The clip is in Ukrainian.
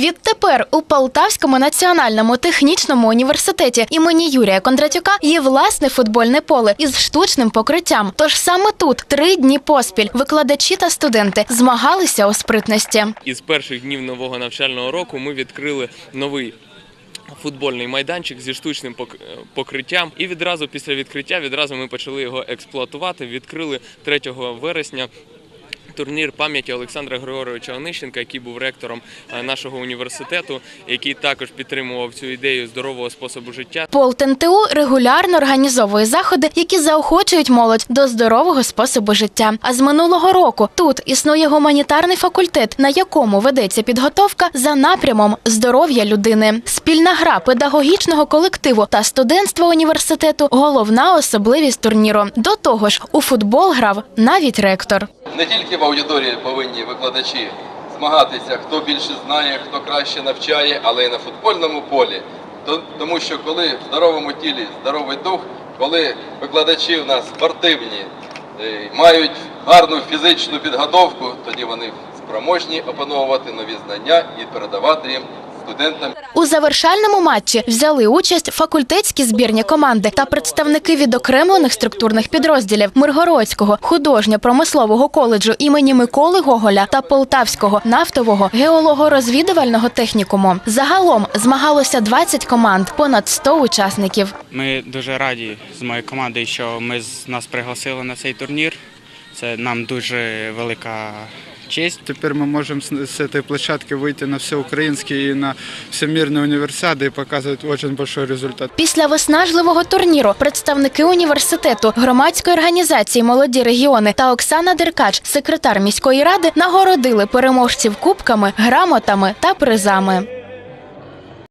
Відтепер у Полтавському національному технічному університеті імені Юрія Кондратюка є власне футбольне поле із штучним покриттям. Тож саме тут три дні поспіль викладачі та студенти змагалися у спритності. Із перших днів нового навчального року ми відкрили новий. Футбольний майданчик зі штучним пок- покриттям, і відразу після відкриття відразу ми почали його експлуатувати. Відкрили 3 вересня турнір пам'яті Олександра Григоровича Онищенка, який був ректором е, нашого університету, який також підтримував цю ідею здорового способу життя. Пол ТНТУ регулярно організовує заходи, які заохочують молодь до здорового способу життя. А з минулого року тут існує гуманітарний факультет, на якому ведеться підготовка за напрямом здоров'я людини. Спільна гра педагогічного колективу та студентства університету головна особливість турніру. До того ж, у футбол грав навіть ректор. Не тільки в аудиторії повинні викладачі змагатися, хто більше знає, хто краще навчає, але й на футбольному полі. Тому що коли в здоровому тілі здоровий дух, коли викладачі у нас спортивні, е, мають гарну фізичну підготовку, тоді вони спроможні опановувати нові знання і передавати їм студентам. У завершальному матчі взяли участь факультетські збірні команди та представники відокремлених структурних підрозділів Миргородського художньо-промислового коледжу імені Миколи Гоголя та Полтавського нафтового геолого-розвідувального технікуму. Загалом змагалося 20 команд, понад 100 учасників. Ми дуже раді з моєю командою, що ми з- нас пригласили на цей турнір. Це нам дуже велика честь. Теперь мы можем с, с этой площадки выйти на всеукраинские и на всемирные универсиады и показывать очень большой результат. Після виснажливого турніру представники університету, громадської організації Молоді регіони та Оксана Деркач, секретар міської ради, нагородили переможців кубками, грамотами та призами.